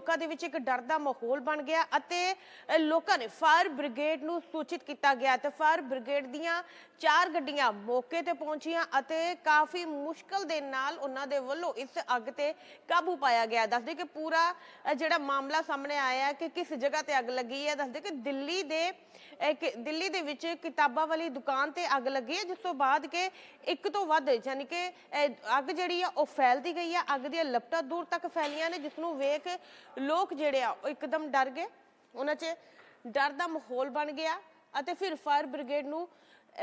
ਲੋਕਾਂ ਦੇ ਵਿੱਚ ਇੱਕ ਡਰ ਦਾ ਮਾਹੌਲ ਬਣ ਗਿਆ ਅਤੇ ਲੋਕਾਂ ਨੇ ਫਾਇਰ ਬ੍ਰਿਗੇਡ ਨੂੰ ਸੂਚਿਤ ਕੀਤਾ ਗਿਆ ਤੇ ਫਾਇਰ ਬ੍ਰਿਗੇਡ ਦੀਆਂ ਚਾਰ ਗੱਡੀਆਂ ਮੌਕੇ ਤੇ ਪਹੁੰਚੀਆਂ ਅਤੇ ਕਾਫੀ ਮੁਸ਼ਕਲ ਦੇ ਨਾਲ ਉਹਨਾਂ ਦੇ ਵੱਲੋਂ ਇਸ ਅੱਗ ਤੇ ਕਾਬੂ ਪਾਇਆ ਗਿਆ। ਦੱਸਦੇ ਕਿ ਪੂਰਾ ਜਿਹੜਾ ਮਾਮਲਾ ਸਾਹਮਣੇ ਆਇਆ ਹੈ ਕਿ ਕਿਸ ਜਗ੍ਹਾ ਤੇ ਅੱਗ ਲੱਗੀ ਹੈ। ਦੱਸਦੇ ਕਿ ਦਿੱਲੀ ਦੇ ਦਿੱਲੀ ਦੇ ਵਿੱਚ ਕਿਤਾਬਾਂ ਵਾਲੀ ਦੁਕਾਨ ਤੇ ਅੱਗ ਲੱਗੀ ਹੈ, ਜਿਸ ਤੋਂ ਬਾਅਦ ਕਿ ਇੱਕ ਤੋਂ ਵੱਧ ਯਾਨੀ ਕਿ ਅੱਗ ਜਿਹੜੀ ਆ ਉਹ ਫੈਲਦੀ ਗਈ ਆ ਅੱਗ ਦੀਆਂ ਲਪਟਾਂ ਦੂਰ ਤੱਕ ਫੈਲੀਆਂ ਨੇ, ਜਿਸ ਨੂੰ ਵੇਖ ਲੋਕ ਜਿਹੜੇ ਆ, ਉਹ ਇੱਕਦਮ ਡਰ ਗਏ। ਉਹਨਾਂ 'ਚ ਡਰ ਦਾ ਮਾਹੌਲ ਬਣ ਗਿਆ ਅਤੇ ਫਿਰ ਫਾਇਰ ਬ੍ਰਿਗੇਡ ਨੂੰ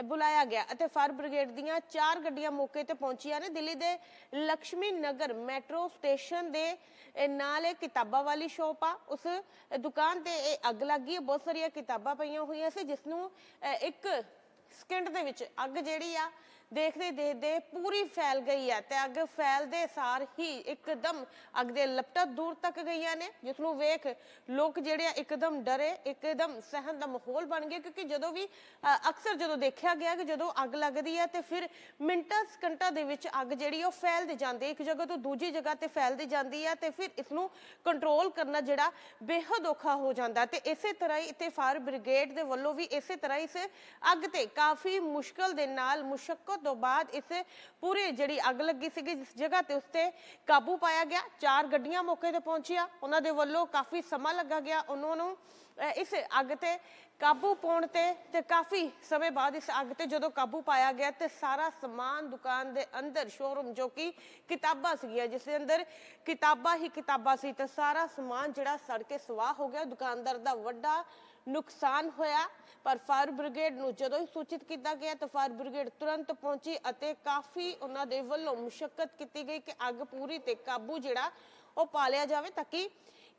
ਬੁਲਾਇਆ ਗਿਆ ਅਤੇ ਫਾਇਰ ਬ੍ਰਿਗੇਡ ਦੀਆਂ ਚਾਰ ਗੱਡੀਆਂ ਮੌਕੇ ਤੇ ਪਹੁੰਚੀਆਂ ਨੇ। ਦਿੱਲੀ ਦੇ ਲక్ష్ਮੀ ਨਗਰ ਮੈਟਰੋ ਸਟੇਸ਼ਨ ਦੇ ਨਾਲ ਇਹ ਕਿਤਾਬਾਂ ਵਾਲੀ ਸ਼ੋਪ ਆ। ਉਸ ਦੁਕਾਨ ਤੇ ਇਹ ਅੱਗ ਲੱਗੀ ਹੈ ਬਹੁਤ ਸਾਰੀਆਂ ਕਿਤਾਬਾਂ ਪਈਆਂ ਹੋਈਆਂ ਸੀ, ਜਿਸ ਨੂੰ ਇੱਕ ਸਕਿੰਟ ਦੇ ਵਿੱਚ ਅੱਗ ਜਿਹੜੀ ਆ ਦੇਖਦੇ ਦੇਖਦੇ ਪੂਰੀ ਫੈਲ ਗਈ ਹੈ ਤੇ ਅੱਗ ਫੈਲਦੇ ਸਾਰ ਹੀ ਇੱਕਦਮ ਅੱਗ ਦੇ ਲਪਟਾਂ ਦੂਰ ਤੱਕ ਗਈਆਂ ਨੇ, ਜਿਸ ਨੂੰ ਵੇਖ ਲੋਕ ਜਿਹੜੇ ਆ ਇੱਕਦਮ ਡਰੇ, ਇੱਕਦਮ ਸਹਿਮ ਦਾ ਮਾਹੌਲ ਬਣ ਗਿਆ ਕਿਉਂਕਿ ਜਦੋਂ ਵੀ ਅਕਸਰ ਜਦੋਂ ਦੇਖਿਆ ਗਿਆ ਕਿ ਜਦੋਂ ਅੱਗ ਲੱਗਦੀ ਹੈ ਤੇ ਫਿਰ ਮਿੰਟਾਂ, ਸਕਿੰਟਾਂ ਦੇ ਵਿੱਚ ਅੱਗ ਜਿਹੜੀ ਉਹ ਫੈਲਦੀ ਜਾਂਦੀ ਹੈ, ਇੱਕ ਜਗ੍ਹਾ ਤੋਂ ਦੂਜੀ ਜਗ੍ਹਾ ਤੇ ਫੈਲਦੀ ਜਾਂਦੀ ਹੈ ਤੇ ਫਿਰ ਇਸ ਨੂੰ ਕੰਟਰੋਲ ਕਰਨਾ ਜਿਹੜਾ ਬੇਹੱਦ ਔਖਾ ਹੋ ਜਾਂਦਾ ਤੇ ਇਸੇ ਤਰ੍ਹਾਂ ਹੀ ਇੱਥੇ ਫਾਇਰ ਬ੍ਰਿਗੇਡ ਦੇ ਵੱਲੋਂ ਵੀ ਇਸੇ ਤਰ੍ਹਾਂ ਇਸ ਅੱਗ ਤੇ ਕਾਫੀ ਮੁਸ਼ਕਲ ਦੇ ਨਾਲ ਮੁਸ਼ਕਲ ਤੋਂ ਬਾਅਦ ਇਸ ਪੂਰੀ ਜਿਹੜੀ ਅੱਗ ਲੱਗੀ ਸੀਗੀ, ਜਿਸ ਜਗ੍ਹਾ ਤੇ ਉਸਤੇ ਕਾਬੂ ਪਾਇਆ ਗਿਆ, ਚਾਰ ਗੱਡੀਆਂ ਮੌਕੇ ਤੇ ਪਹੁੰਚੀਆਂ। ਉਹਨਾਂ ਦੇ ਵੱਲੋਂ ਕਾਫੀ ਸਮਾਂ ਲੱਗਾ ਗਿਆ। ਉਹਨਾਂ ਨੂੰ ਇਸ ਅੱਗ ਤੇ ਕਾਬੂ ਪਾਉਣ ਤੇ ਤੇ ਕਾਫੀ ਸਮੇਂ ਬਾਅਦ ਇਸ ਅੱਗ ਤੇ ਜਦੋਂ ਕਾਬੂ ਪਾਇਆ ਗਿਆ ਤੇ ਸਾਰਾ ਸਮਾਨ ਦੁਕਾਨ ਦੇ ਅੰਦਰ ਸ਼ੋਰੂਮ ਜੋ ਕਿ ਕਿਤਾਬਾਂ ਸੀਗੀਆਂ, ਜਿਸ ਦੇ ਅੰਦਰ ਕਿਤਾਬਾਂ ਹੀ ਕਿਤਾਬਾਂ ਸੀ ਤੇ ਸਾਰਾ ਸਮਾਨ ਜਿਹੜਾ ਸੜ ਕੇ ਸਵਾਹ ਹੋ ਗਿਆ। ਦੁਕਾਨਦਾਰ ਦਾ ਵੱਡਾ ਨੁਕਸਾਨ ਹੋਇਆ, ਪਰ ਫਾਇਰ ਬ੍ਰਿਗੇਡ ਨੂੰ ਜਦੋਂ ਹੀ ਸੂਚਿਤ ਕੀਤਾ ਗਿਆ ਤਾਂ ਫਾਇਰ ਬ੍ਰਿਗੇਡ ਤੁਰੰਤ ਪਹੁੰਚੀ ਅਤੇ ਕਾਫੀ ਉਹਨਾਂ ਦੇ ਵੱਲੋਂ ਮੁਸ਼ਕਲ ਕੀਤੀ ਗਈ ਕਿ ਅੱਗ ਪੂਰੀ ਤੇ ਕਾਬੂ ਜਿਹੜਾ ਉਹ ਪਾ ਲਿਆ ਜਾਵੇ ਤਾਂ ਕਿ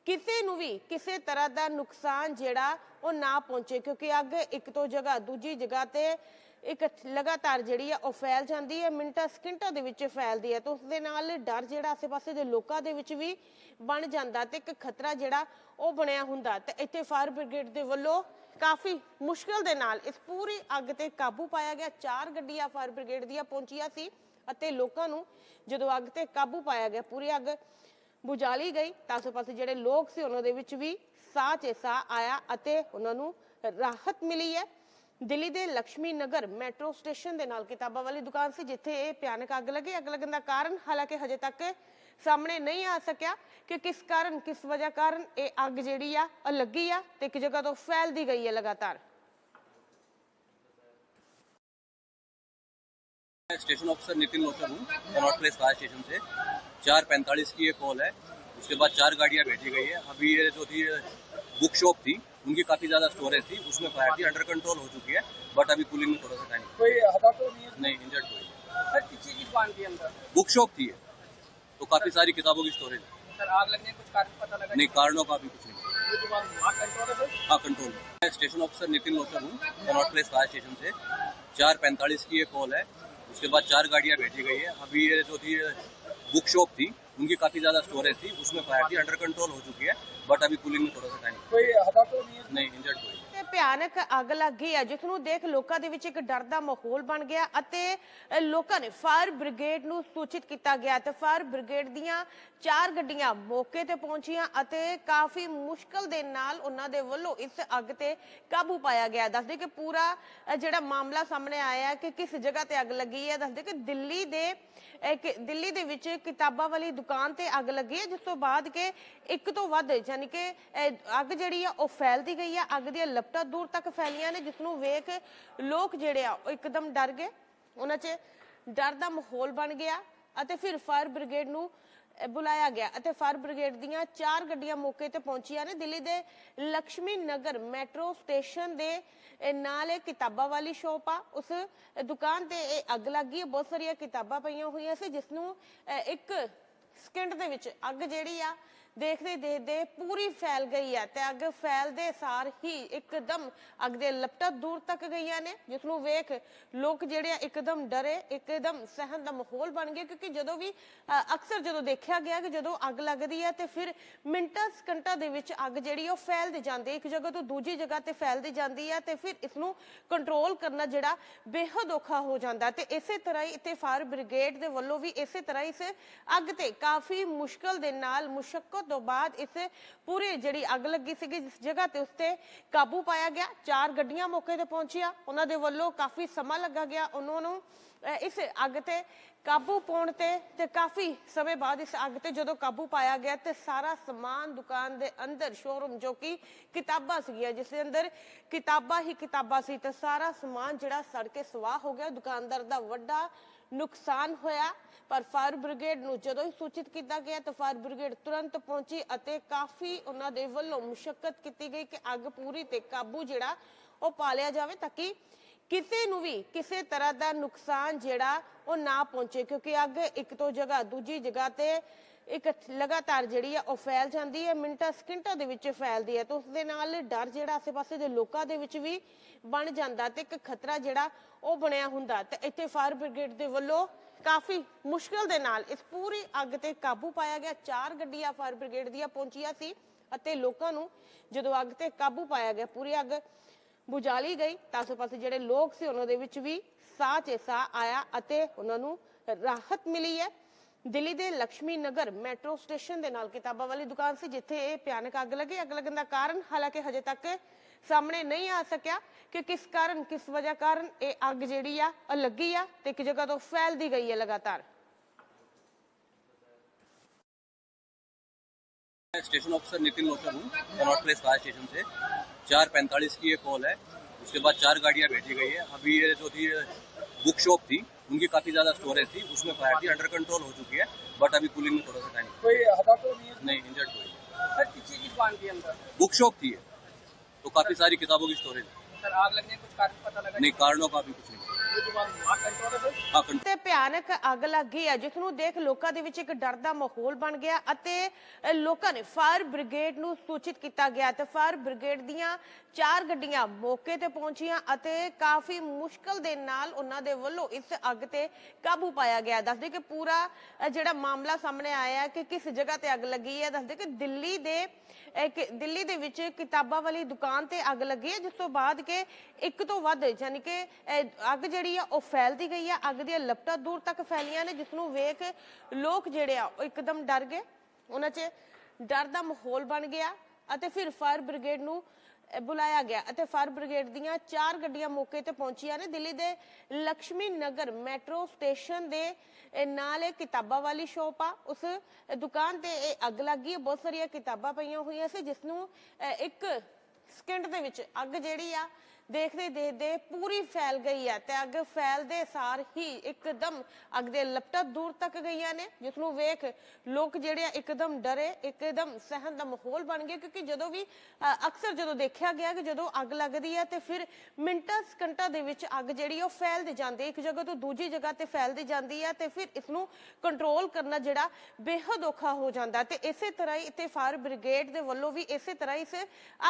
ਕਿਸੇ ਨੂੰ ਵੀ ਕਿਸੇ ਤਰ੍ਹਾਂ ਦਾ ਨੁਕਸਾਨ ਜਿਹੜਾ ਉਹ ਨਾ ਪਹੁੰਚੇ, ਕਿਉਂਕਿ ਅੱਗ ਇੱਕ ਤੋਂ ਜਗ੍ਹਾ ਦੂਜੀ ਜਗ੍ਹਾ ਤੇ ਇੱਕ ਲਗਾਤਾਰ ਜਿਹੜੀ ਆ ਉਹ ਫੈਲ ਜਾਂਦੀ ਹੈ, ਮਿੰਟਾਂ, ਸਕਿੰਟਾਂ ਦੇ ਵਿੱਚ ਫੈਲਦੀ ਹੈ ਤਾਂ ਉਸ ਦੇ ਨਾਲ ਡਰ ਜਿਹੜਾ ਆਸੇ-ਪਾਸੇ ਦੇ ਲੋਕਾਂ ਦੇ ਵਿੱਚ ਵੀ ਬਣ ਜਾਂਦਾ ਤੇ ਇੱਕ ਖਤਰਾ ਜਿਹੜਾ ਉਹ ਬਣਿਆ ਹੁੰਦਾ ਤੇ ਇੱਥੇ ਫਾਇਰ ਬ੍ਰਿਗੇਡ ਦੇ ਵੱਲੋਂ ਕਾਫੀ ਮੁਸ਼ਕਲ ਦੇ ਨਾਲ ਇਸ ਪੂਰੀ ਅੱਗ ਤੇ ਕਾਬੂ ਪਾਇਆ ਗਿਆ। ਚਾਰ ਗੱਡੀਆਂ ਫਾਇਰ ਬ੍ਰਿਗੇਡ ਦੀਆਂ ਪਹੁੰਚੀਆਂ ਸੀ ਅਤੇ ਲੋਕਾਂ ਨੂੰ ਜਦੋਂ ਅੱਗ ਤੇ ਕਾਬੂ ਪਾਇਆ ਗਿਆ, ਪੂਰੀ ਅੱਗ ਬੁਝਾਲੀ ਗਈ ਤਾਂ ਆਸੇ-ਪਾਸੇ ਜਿਹੜੇ ਲੋਕ ਸੀ ਉਹਨਾਂ ਦੇ ਵਿੱਚ ਵੀ ਸਾਹ 'ਚ ਸਾਹ ਆਇਆ ਅਤੇ ਉਹਨਾਂ ਨੂੰ ਰਾਹਤ ਮਿਲੀ ਹੈ। ਦਿੱਲੀ ਦੇ ਲక్ష్ਮੀ ਨਗਰ ਮੈਟਰੋ ਸਟੇਸ਼ਨ ਦੇ ਨਾਲ ਕਿਤਾਬਾਂ ਵਾਲੀ ਦੁਕਾਨ ਸੀ ਜਿੱਥੇ ਇਹ ਭਿਆਨਕ ਅੱਗ ਲੱਗੀ ਅੱਗ ਲੱਗਣ ਦਾ ਕਾਰਨ ਹਾਲਾਂਕਿ ਹਜੇ ਤੱਕ ਸਾਹਮਣੇ ਨਹੀਂ ਆ ਸਕਿਆ ਕਿ ਕਿਸ ਕਾਰਨ ਕਿਸ ਵਜ੍ਹਾ ਕਾਰਨ ਇਹ ਅੱਗ ਜਿਹੜੀ ਆ ਉਹ ਲੱਗੀ ਆ ਤੇ ਇੱਕ ਜਗ੍ਹਾ ਤੋਂ ਫੈਲਦੀ ਗਈ ਹੈ ਲਗਾਤਾਰ स्टेशन ऑफिसर नितिन लोचन हूँ कनॉट प्लेस फायर स्टेशन से चार पैंतालीस की ये कॉल है उसके बाद चार गाड़ियाँ भेजी गई है अभी ये जो थी बुक शॉप थी उनकी काफ़ी ज़्यादा स्टोरेज थी उसमें फायर थी अंडर कंट्रोल हो चुकी है बट अभी कूलिंग में थोड़ा सा टाइम कोई तो नहीं है? नहीं इंजर्ड कोई सर किसी की दुकान के अंदर? बुक शॉप थी तो काफ़ी सारी किताबों की स्टोरेज है सर आग लगने का कुछ कारण पता लगा? नहीं कारणों का भी कुछ नहीं। है कंट्रोल मैं स्टेशन ऑफिसर नितिन लोचन हूँ कनॉट प्लेस फायर स्टेशन से। चार पैंतालीस की ये कॉल है। उसके बाद चार गाड़ियाँ भेजी गई है। अभी ये जो थी बुक शॉप थी उनकी काफ़ी ज़्यादा स्टोरेज थी उसमें फायर थी अंडर कंट्रोल हो चुकी है बट अभी कूलिंग में थोड़ा सा टाइम कोई हताहत तो नहीं है नहीं इंजर्ड कोई नहीं। ਤੇ ਭਿਆਨਕ ਅੱਗ ਲੱਗ ਗਈ ਹੈ ਜਿਸ ਨੂੰ ਦੇਖ ਲੋਕਾਂ ਦੇ ਵਿੱਚ ਇੱਕ ਡਰ ਦਾ ਮਾਹੌਲ ਬਣ ਗਿਆ ਅਤੇ ਲੋਕਾਂ ਨੇ ਫਾਇਰ ਬ੍ਰਿਗੇਡ ਨੂੰ ਸੂਚਿਤ ਕੀਤਾ ਗਿਆ ਤੇ ਫਾਇਰ ਬ੍ਰਿਗੇਡ ਦੀਆਂ ਚਾਰ ਗੱਡੀਆਂ ਮੌਕੇ ਤੇ ਪਹੁੰਚੀਆਂ ਅਤੇ ਕਾਫੀ ਮੁਸ਼ਕਲ ਦੇ ਨਾਲ ਉਹਨਾਂ ਦੇ ਵੱਲੋਂ ਇਸ ਅੱਗ ਤੇ ਕਾਬੂ ਪਾਇਆ ਗਿਆ ਦੱਸਦੇ ਕਿ ਪੂਰਾ ਜਿਹੜਾ ਮਾਮਲਾ ਸਾਹਮਣੇ ਆਇਆ ਕਿ ਕਿਸ ਜਗ੍ਹਾ ਤੇ ਅੱਗ ਲੱਗੀ ਹੈ। ਦੱਸਦੇ ਕਿ ਦਿੱਲੀ ਦੇ ਕਿ ਦਿੱਲੀ ਦੇ ਵਿੱਚ ਕਿਤਾਬਾਂ ਵਾਲੀ ਦੁਕਾਨ ਤੇ ਅੱਗ ਲੱਗੀ ਹੈ, ਜਿਸ ਤੋਂ ਬਾਅਦ ਕਿ ਇੱਕ ਤੋਂ ਵੱਧ ਯਾਨੀ ਕਿ ਅੱਗ ਜਿਹੜੀ ਆ ਉਹ ਫੈਲਦੀ ਗਈ ਹੈ। ਅੱਗ ਦੀਆਂ ਲਪਟਾਂ ਦੂਰ ਤੱਕ ਫੈਲੀਆਂ ਨੇ, ਜਿਸ ਨੂੰ ਵੇਖ ਲੋਕ ਜਿਹੜੇ ਆ, ਉਹ ਇੱਕਦਮ ਡਰ ਗਏ। ਉਹਨਾਂ 'ਚ ਡਰ ਦਾ ਮਾਹੌਲ ਬਣ ਗਿਆ ਅਤੇ ਫਿਰ ਫਾਇਰ ਬ੍ਰਿਗੇਡ ਨੂੰ ਬੁਲਾਇਆ ਗਿਆ ਅਤੇ ਫਾਇਰ ਬ੍ਰਿਗੇਡ ਦੀਆਂ ਚਾਰ ਗੱਡੀਆਂ ਮੌਕੇ ਤੇ ਪਹੁੰਚੀਆਂ ਨੇ। ਦਿੱਲੀ ਦੇ ਲక్ష్ਮੀ ਨਗਰ ਮੈਟਰੋ ਸਟੇਸ਼ਨ ਦੇ ਨਾਲ ਇਹ ਕਿਤਾਬਾਂ ਵਾਲੀ ਸ਼ੋਪ ਆ। ਉਸ ਦੁਕਾਨ ਤੇ ਇਹ ਅੱਗ ਲੱਗੀ ਹੈ ਬਹੁਤ ਸਾਰੀਆਂ ਕਿਤਾਬਾਂ ਪਈਆਂ ਹੋਈਆਂ ਸੀ, ਜਿਸ ਨੂੰ ਇੱਕ ਸਕਿੰਟ ਦੇ ਵਿੱਚ ਅੱਗ ਜਿਹੜੀ ਆ ਦੇਖਦੇ ਦੇਖਦੇ ਪੂਰੀ ਫੈਲ ਗਈ ਹੈ ਤੇ ਅੱਗ ਫੈਲਦੇ ਸਾਰ ਹੀ ਇੱਕਦਮ ਅੱਗ ਦੇ ਲਪਟਾਂ ਦੂਰ ਤੱਕ ਗਈਆਂ ਨੇ ਜਿਸ ਨੂੰ ਵੇਖ ਲੋਕ ਜਿਹੜੇ ਆ ਇੱਕਦਮ ਡਰੇ, ਇੱਕਦਮ ਸਹਿਮ ਦਾ ਮਾਹੌਲ ਬਣ ਗਿਆ, ਕਿਉਂਕਿ ਜਦੋਂ ਵੀ ਅਕਸਰ ਜਦੋਂ ਦੇਖਿਆ ਗਿਆ ਕਿ ਜਦੋਂ ਅੱਗ ਲੱਗਦੀ ਹੈ ਤੇ ਫਿਰ ਮਿੰਟਾਂ, ਸਕਿੰਟਾਂ ਦੇ ਵਿੱਚ ਅੱਗ ਜਿਹੜੀ ਉਹ ਫੈਲਦੀ ਜਾਂਦੀ ਹੈ, ਇੱਕ ਜਗ੍ਹਾ ਤੋਂ ਦੂਜੀ ਜਗ੍ਹਾ ਤੇ ਫੈਲਦੀ ਜਾਂਦੀ ਹੈ ਤੇ ਫਿਰ ਇਸ ਨੂੰ ਕੰਟਰੋਲ ਕਰਨਾ ਜਿਹੜਾ ਬੇਹੱਦ ਔਖਾ ਹੋ ਜਾਂਦਾ ਤੇ ਇਸੇ ਤਰ੍ਹਾਂ ਹੀ ਇੱਥੇ ਫਾਇਰ ਬ੍ਰਿਗੇਡ ਦੇ ਵੱਲੋਂ ਵੀ ਇਸੇ ਤਰ੍ਹਾਂ ਇਸ ਅੱਗ ਤੇ ਕਾਫੀ ਮੁਸ਼ਕਲ ਦੇ ਨਾਲ ਮੁਸ਼ਕਲ ਤੋਂ ਬਾਅਦ ਇਸ ਪੂਰੀ ਜਿਹੜੀ ਅੱਗ ਲੱਗੀ ਸੀਗੀ, ਜਿਸ ਜਗ੍ਹਾ ਤੇ ਉਸਤੇ ਕਾਬੂ ਪਾਇਆ ਗਿਆ, ਚਾਰ ਗੱਡੀਆਂ ਮੌਕੇ ਤੇ ਪਹੁੰਚੀਆਂ। ਉਹਨਾਂ ਦੇ ਵੱਲੋਂ ਕਾਫੀ ਸਮਾਂ ਲੱਗਾ ਗਿਆ। ਉਹਨਾਂ ਨੂੰ ਇਸ ਅੱਗ ਤੇ ਕਾਬੂ ਪਾਉਣ ਤੇ ਤੇ ਕਾਫੀ ਸਮੇਂ ਬਾਅਦ ਇਸ ਅੱਗ ਤੇ ਜਦੋਂ ਕਾਬੂ ਪਾਇਆ ਗਿਆ ਤੇ ਸਾਰਾ ਸਮਾਨ ਦੁਕਾਨ ਦੇ ਅੰਦਰ ਸ਼ੋਰੂਮ ਜੋ ਕਿ ਕਿਤਾਬਾਂ ਸੀਗੀਆਂ, ਜਿਸ ਦੇ ਅੰਦਰ ਕਿਤਾਬਾਂ ਹੀ ਕਿਤਾਬਾਂ ਸੀ, ਤੇ ਸਾਰਾ ਸਮਾਨ ਜਿਹੜਾ ਸੜ ਕੇ ਸਵਾਹ ਹੋ ਗਿਆ। ਦੁਕਾਨਦਾਰ ਦਾ ਵੱਡਾ ਨੁਕਸਾਨ ਹੋਇਆ। ਪਰ ਫਾਇਰ ਬ੍ਰਿਗੇਡ ਨੂੰ ਜਦੋਂ ਹੀ ਸੂਚਿਤ ਕੀਤਾ ਗਿਆ, ਤਾਂ ਫਾਇਰ ਬ੍ਰਿਗੇਡ ਤੁਰੰਤ ਪਹੁੰਚੀ ਅਤੇ ਕਾਫੀ ਉਹਨਾਂ ਦੇ ਵੱਲੋਂ ਮੁਸ਼ਕਲ ਕੀਤੀ ਗਈ ਕਿ ਅੱਗ ਪੂਰੀ ਤੇ ਕਾਬੂ ਜਿਹੜਾ ਉਹ ਪਾ ਲਿਆ ਜਾਵੇ ਤਾਂ ਕਿ ਕਿਸੇ ਨੂੰ ਵੀ ਕਿਸੇ ਤਰ੍ਹਾਂ ਦਾ ਨੁਕਸਾਨ ਜਿਹੜਾ ਉਹ ਨਾ ਪਹੁੰਚੇ, ਕਿਉਂਕਿ ਅੱਗ ਇੱਕ ਤੋਂ ਜਗ੍ਹਾ ਦੂਜੀ ਜਗ੍ਹਾ ਤੇ ਇੱਕ ਲਗਾਤਾਰ ਜਿਹੜੀ ਆ ਉਹ ਫੈਲ ਜਾਂਦੀ ਹੈ, ਮਿੰਟਾਂ ਸਕਿੰਟਾਂ ਦੇ ਵਿੱਚ ਫੈਲਦੀ ਹੈ ਤਾਂ ਉਸ ਦੇ ਨਾਲ ਡਰ ਜਿਹੜਾ ਆਸੇ-ਪਾਸੇ ਦੇ ਲੋਕਾਂ ਦੇ ਵਿੱਚ ਵੀ ਬਣ ਜਾਂਦਾ ਤੇ ਇੱਕ ਖਤਰਾ ਜਿਹੜਾ ਉਹ ਬਣਿਆ ਹੁੰਦਾ ਤੇ ਇੱਥੇ ਫਾਇਰ ਬ੍ਰਿਗੇਡ ਦੇ ਵੱਲੋਂ ਕਾਫੀ ਮੁਸ਼ਕਲ ਦੇ ਨਾਲ ਇਸ ਪੂਰੀ ਅੱਗ ਤੇ ਕਾਬੂ ਪਾਇਆ ਗਿਆ। ਚਾਰ ਗੱਡੀਆਂ ਫਾਇਰ ਬ੍ਰਿਗੇਡ ਦੀਆਂ ਪਹੁੰਚੀਆਂ ਸੀ ਅਤੇ ਲੋਕਾਂ ਨੂੰ ਜਦੋਂ ਅੱਗ ਤੇ ਕਾਬੂ ਪਾਇਆ ਗਿਆ, ਪੂਰੀ ਅੱਗ ਬੁਝਾਲੀ ਗਈ ਤਾਂ ਆਸੇ-ਪਾਸੇ ਜਿਹੜੇ ਲੋਕ ਸੀ ਉਹਨਾਂ ਦੇ ਵਿੱਚ ਵੀ ਸਾਹ ਤੇ ਸਾਹ ਆਇਆ ਅਤੇ ਉਹਨਾਂ ਨੂੰ ਰਾਹਤ ਮਿਲੀ ਹੈ। ਦਿੱਲੀ ਦੇ ਲక్ష్ਮੀ ਨਗਰ ਮੈਟਰੋ ਸਟੇਸ਼ਨ ਦੇ ਨਾਲ ਕਿਤਾਬਾਂ ਵਾਲੀ ਦੁਕਾਨ ਸੀ, ਜਿੱਥੇ ਇਹ ਭਿਆਨਕ ਅੱਗ ਲੱਗੀ। ਅੱਗ ਲੱਗਣ ਦਾ ਕਾਰਨ ਹਾਲਾਂਕਿ ਹਜੇ ਤੱਕ ਸਾਹਮਣੇ ਨਹੀਂ ਆ ਸਕਿਆ ਕਿ ਕਿਸ ਕਾਰਨ ਕਿਸ ਵਜ੍ਹਾ ਕਾਰਨ ਇਹ ਅੱਗ ਜਿਹੜੀ ਆ ਉਹ ਲੱਗੀ ਆ ਤੇ ਇੱਕ ਜਗ੍ਹਾ ਤੋਂ ਫੈਲਦੀ ਗਈ ਹੈ ਲਗਾਤਾਰ मैं स्टेशन ऑफिसर नितिन लोचन हूँ कनॉट प्लेस फायर स्टेशन से चार पैंतालीस की ये कॉल है उसके बाद चार गाड़ियाँ भेजी गई है अभी ये जो थी बुक शॉप थी उनकी काफ़ी ज़्यादा स्टोरेज थी उसमें फायर थी अंडर कंट्रोल हो चुकी है बट अभी कूलिंग में थोड़ा सा टाइम कोई हवा तो नहीं है नहीं इंजर्ड कोई नहीं। सर किसी की दुकान के अंदर बुक शॉप थी ये तो काफ़ी सारी किताबों की स्टोरेज है सर आग लगने का कुछ कारण पता लगा नहीं कारणों का भी कुछ नहीं ये दुकान आग कंट्रोल है सर हाँ कंट्रोल ਤੇ ਭਿਆਨਕ ਅੱਗ ਲੱਗ ਗਈ ਹੈ ਜਿਸ ਨੂੰ ਦੇਖ ਲੋਕਾਂ ਦੇ ਵਿੱਚ ਇੱਕ ਡਰ ਦਾ ਮਾਹੌਲ ਬਣ ਗਿਆ ਅਤੇ ਅ, ਲੋਕਾਂ ਨੇ ਫਾਇਰ ਬ੍ਰਿਗੇਡ ਨੂੰ ਸੂਚਿਤ ਕੀਤਾ ਗਿਆ ਤੇ ਫਾਇਰ ਬ੍ਰਿਗੇਡ ਦੀਆਂ ਚਾਰ ਗੱਡੀਆਂ ਮੌਕੇ ਤੇ ਪਹੁੰਚੀਆਂ ਅਤੇ ਕਾਫੀ ਮੁਸ਼ਕਲ ਦੇ ਨਾਲ ਉਹਨਾਂ ਦੇ ਵੱਲੋਂ ਇਸ ਅੱਗ ਤੇ ਕਾਬੂ ਪਾਇਆ ਗਿਆ ਦੱਸਦੇ ਕਿ ਪੂਰਾ ਅ, ਜਿਹੜਾ ਮਾਮਲਾ ਸਾਹਮਣੇ ਆਇਆ ਹੈ ਕਿ ਕਿਸ ਜਗ੍ਹਾ ਤੇ ਅੱਗ ਲੱਗੀ ਹੈ ਦੱਸਦੇ ਕਿ ਦਿੱਲੀ ਦੇ ਅ, ਦਿੱਲੀ ਦੇ ਵਿੱਚ ਕਿਤਾਬਾਂ ਵਾਲੀ ਦੁਕਾਨ ਤੇ ਅੱਗ ਲੱਗੀ ਹੈ ਜਿਸ ਤੋਂ ਬਾਅਦ ਕਿ ਇੱਕ ਤੋਂ ਵੱਧ ਯਾਨੀ ਕਿ ਅ, ਅੱਗ ਜਿਹੜੀ ਆ ਉਹ ਫੈਲਦੀ ਗਈ ਆ। ਅੱਗ ਦੀਆਂ ਲਪਟਾਂ ਦੂਰ ਤੱਕ ਫੈਲੀਆਂ ਨੇ ਜਿਸ ਨੂੰ ਵੇਖ ਲੋਕ ਜਿਹੜੇ ਆ ਉਹ ਇੱਕਦਮ ਡਰ ਗਏ। ਉਹਨਾਂ 'ਚ ਡਰ ਦਾ ਮਾਹੌਲ ਬਣ ਗਿਆ। ਅਤੇ ਫਿਰ ਫਾਇਰ ਬ੍ਰਿਗੇਡ ਨੂੰ ਬੁਲਾਇਆ ਗਿਆ ਅਤੇ ਫਾਇਰ ਬ੍ਰਿਗੇਡ ਦੀਆਂ ਚਾਰ ਗੱਡੀਆਂ ਮੌਕੇ ਤੇ ਪਹੁੰਚੀਆਂ ਨੇ। ਦਿੱਲੀ ਦੇ ਲక్ష్ਮੀ ਨਗਰ ਮੈਟਰੋ ਸਟੇਸ਼ਨ ਦੇ ਨਾਲ ਇਹ ਕਿਤਾਬਾਂ ਵਾਲੀ ਸ਼ੋਪ ਆ। ਉਸ ਦੁਕਾਨ ਤੇ ਇਹ ਅੱਗ ਲੱਗੀ ਹੈ। ਬਹੁਤ ਸਾਰੀਆਂ ਕਿਤਾਬਾਂ ਪਈਆਂ ਹੋਈਆਂ ਸੀ, ਜਿਸ ਨੂੰ ਇੱਕ ਸਕਿੰਟ ਦੇ ਵਿੱਚ ਅੱਗ ਜਿਹੜੀ ਆ ਦੇਖਦੇ ਦੇਖਦੇ ਪੂਰੀ ਫੈਲ ਗਈ ਹੈ ਤੇ ਅੱਗ ਫੈਲਦੇ ਸਾਰ ਹੀ ਇੱਕਦਮ ਅੱਗ ਦੇ ਲਪਟਾਂ ਦੂਰ ਤੱਕ ਗਈਆਂ ਨੇ ਜਿਸ ਨੂੰ ਵੇਖ ਲੋਕ ਜਿਹੜੇ ਆ ਇੱਕਦਮ ਡਰੇ, ਇੱਕਦਮ ਸਹਿਮ ਦਾ ਮਾਹੌਲ ਬਣ ਗਿਆ, ਕਿਉਂਕਿ ਜਦੋਂ ਵੀ ਅਕਸਰ ਜਦੋਂ ਦੇਖਿਆ ਗਿਆ ਕਿ ਜਦੋਂ ਅੱਗ ਲੱਗਦੀ ਹੈ ਤੇ ਫਿਰ ਮਿੰਟਾਂ ਸਕਿੰਟਾਂ ਦੇ ਵਿੱਚ ਅੱਗ ਜਿਹੜੀ ਉਹ ਫੈਲਦੀ ਜਾਂਦੀ ਹੈ, ਇੱਕ ਜਗ੍ਹਾ ਤੋਂ ਦੂਜੀ ਜਗ੍ਹਾ ਤੇ ਫੈਲਦੀ ਜਾਂਦੀ ਹੈ ਤੇ ਫਿਰ ਇਸ ਨੂੰ ਕੰਟਰੋਲ ਕਰਨਾ ਜਿਹੜਾ ਬੇਹੱਦ ਔਖਾ ਹੋ ਜਾਂਦਾ ਤੇ ਇਸੇ ਤਰ੍ਹਾਂ ਹੀ ਇੱਥੇ ਫਾਇਰ ਬ੍ਰਿਗੇਡ ਦੇ ਵੱਲੋਂ ਵੀ ਇਸੇ ਤਰ੍ਹਾਂ ਇਸ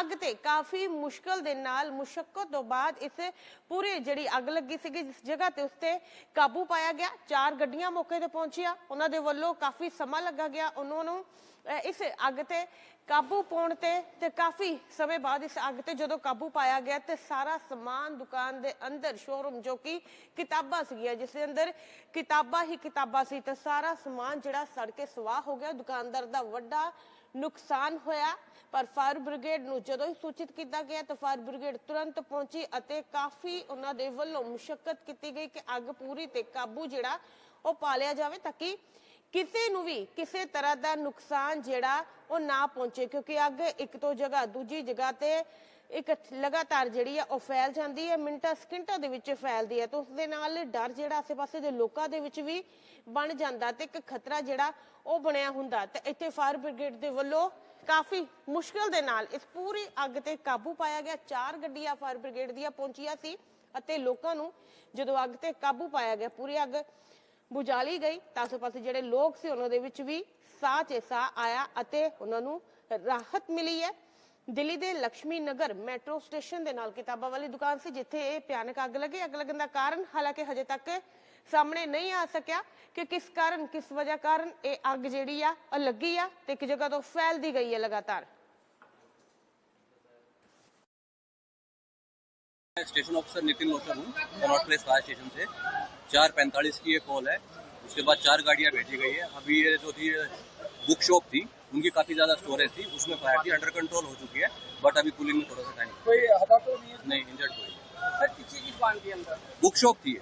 ਅੱਗ ਤੇ ਕਾਫੀ ਮੁਸ਼ਕਲ ਦੇ ਨਾਲ ਮੁਸ਼ਕਲ ਤੋਂ ਬਾਅਦ ਇਸ ਪੂਰੀ ਜਿਹੜੀ ਅੱਗ ਲੱਗੀ ਸੀਗੀ, ਜਿਸ ਜਗ੍ਹਾ ਤੇ ਉਸਤੇ ਕਾਬੂ ਪਾਇਆ ਗਿਆ, ਚਾਰ ਗੱਡੀਆਂ ਮੌਕੇ ਤੇ ਪਹੁੰਚੀਆਂ। ਉਹਨਾਂ ਦੇ ਵੱਲੋਂ ਕਾਫੀ ਸਮਾਂ ਲੱਗਾ ਗਿਆ। ਉਹਨਾਂ ਨੂੰ ਇਸ ਅੱਗ ਤੇ ਕਾਬੂ ਪਾਉਣ ਤੇ ਤੇ ਕਾਫੀ ਸਮੇਂ ਬਾਅਦ ਇਸ ਅੱਗ ਤੇ ਜਦੋਂ ਕਾਬੂ ਪਾਇਆ ਗਿਆ ਤੇ ਸਾਰਾ ਸਮਾਨ ਦੁਕਾਨ ਦੇ ਅੰਦਰ ਸ਼ੋਰੂਮ ਜੋ ਕਿ ਕਿਤਾਬਾਂ ਸੀਗੀਆਂ, ਜਿਸ ਦੇ ਅੰਦਰ ਕਿਤਾਬਾਂ ਹੀ ਕਿਤਾਬਾਂ ਸੀ, ਤੇ ਸਾਰਾ ਸਮਾਨ ਜਿਹੜਾ ਸੜ ਕੇ ਸਵਾਹ ਹੋ ਗਿਆ। ਦੁਕਾਨਦਾਰ ਦਾ ਵੱਡਾ ਨੁਕਸਾਨ ਹੋਇਆ, ਪਰ ਫਾਇਰ ਬ੍ਰਿਗੇਡ ਨੂੰ ਜਦੋਂ ਹੀ ਸੂਚਿਤ ਕੀਤਾ ਗਿਆ ਤਾਂ ਫਾਇਰ ਬ੍ਰਿਗੇਡ ਤੁਰੰਤ ਪਹੁੰਚੀ ਅਤੇ ਕਾਫੀ ਉਹਨਾਂ ਦੇ ਵੱਲੋਂ ਮੁਸ਼ਕਲ ਕੀਤੀ ਗਈ ਕਿ ਅੱਗ ਪੂਰੀ ਤੇ ਕਾਬੂ ਜਿਹੜਾ ਉਹ ਪਾ ਲਿਆ ਜਾਵੇ ਤਾਂ ਕਿ ਕਿਸੇ ਨੂੰ ਵੀ ਕਿਸੇ ਤਰ੍ਹਾਂ ਦਾ ਨੁਕਸਾਨ ਜਿਹੜਾ ਉਹ ਨਾ ਪਹੁੰਚੇ, ਕਿਉਂਕਿ ਅੱਗ ਇੱਕ ਤੋਂ ਜਗ੍ਹਾ ਦੂਜੀ ਜਗ੍ਹਾ ਤੇ ਇੱਕ ਲਗਾਤਾਰ ਜਿਹੜੀ ਆ ਉਹ ਫੈਲ ਜਾਂਦੀ ਹੈ, ਮਿੰਟਾਂ, ਸਕਿੰਟਾਂ ਦੇ ਵਿੱਚ ਫੈਲਦੀ ਹੈ ਤਾਂ ਉਸ ਦੇ ਨਾਲ ਡਰ ਜਿਹੜਾ ਆਸੇ-ਪਾਸੇ ਦੇ ਲੋਕਾਂ ਦੇ ਵਿੱਚ ਵੀ ਬਣ ਜਾਂਦਾ ਤੇ ਇੱਕ ਖਤਰਾ ਜਿਹੜਾ ਉਹ ਬਣਿਆ ਹੁੰਦਾ। ਤੇ ਇੱਥੇ ਫਾਇਰ ਬ੍ਰਿਗੇਡ ਦੇ ਵੱਲੋਂ ਕਾਫੀ ਮੁਸ਼ਕਲ ਦੇ ਨਾਲ ਇਸ ਪੂਰੀ ਅੱਗ ਤੇ ਕਾਬੂ ਪਾਇਆ ਗਿਆ। ਚਾਰ ਗੱਡੀਆਂ ਫਾਇਰ ਬ੍ਰਿਗੇਡ ਦੀਆਂ ਪਹੁੰਚੀਆਂ ਸੀ ਅਤੇ ਲੋਕਾਂ ਨੂੰ ਜਦੋਂ ਅੱਗ ਤੇ ਕਾਬੂ ਪਾਇਆ ਗਿਆ, ਪੂਰੀ ਅੱਗ ਬੁਝਾਲੀ ਗਈ ਤਾਂ ਆਸੇ-ਪਾਸੇ ਜਿਹੜੇ ਲੋਕ ਸੀ ਉਹਨਾਂ ਦੇ ਵਿੱਚ ਵੀ ਸਾਹ 'ਚ ਸਾਹ ਆਇਆ ਅਤੇ ਉਹਨਾਂ ਨੂੰ ਰਾਹਤ ਮਿਲੀ ਹੈ। ਦਿੱਲੀ ਦੇ ਲక్ష్ਮੀ ਨਗਰ ਮੈਟਰੋ ਸਟੇਸ਼ਨ ਦੇ ਨਾਲ ਕਿਤਾਬਾਂ ਵਾਲੀ ਦੁਕਾਨ ਸੀ ਜਿੱਥੇ ਇਹ ਭਿਆਨਕ ਅੱਗ ਲੱਗੀ ਅੱਗ ਲੱਗਣ ਦਾ ਕਾਰਨ ਹਾਲਾਂਕਿ ਹਜੇ ਤੱਕ ਸਾਹਮਣੇ ਨਹੀਂ ਆ ਸਕਿਆ ਕਿ ਕਿਸ ਕਾਰਨ ਕਿਸ ਵਜ੍ਹਾ ਕਾਰਨ ਇਹ ਅੱਗ ਜਿਹੜੀ ਆ ਲੱਗੀ ਆ ਤੇ ਇੱਕ ਜਗ੍ਹਾ ਤੋਂ ਫੈਲਦੀ ਗਈ ਹੈ ਲਗਾਤਾਰ स्टेशन ऑफिसर नितिन लोटर हूँ कनॉट प्लेस फायर स्टेशन से चार पैंतालीस की ये कॉल है उसके बाद चार गाड़ियाँ भेजी गई है अभी ये जो थी बुक शॉप थी उनकी काफी ज्यादा स्टोरेज थी उसमें फायर थी अंडर कंट्रोल हो चुकी है बट अभी कूलिंग में थोड़ा सा टाइम कोई हताहत तो नहीं है नहीं इंजर्ड कोई सर किस चीज की दुकान थी अंदर बुक शॉप थी ये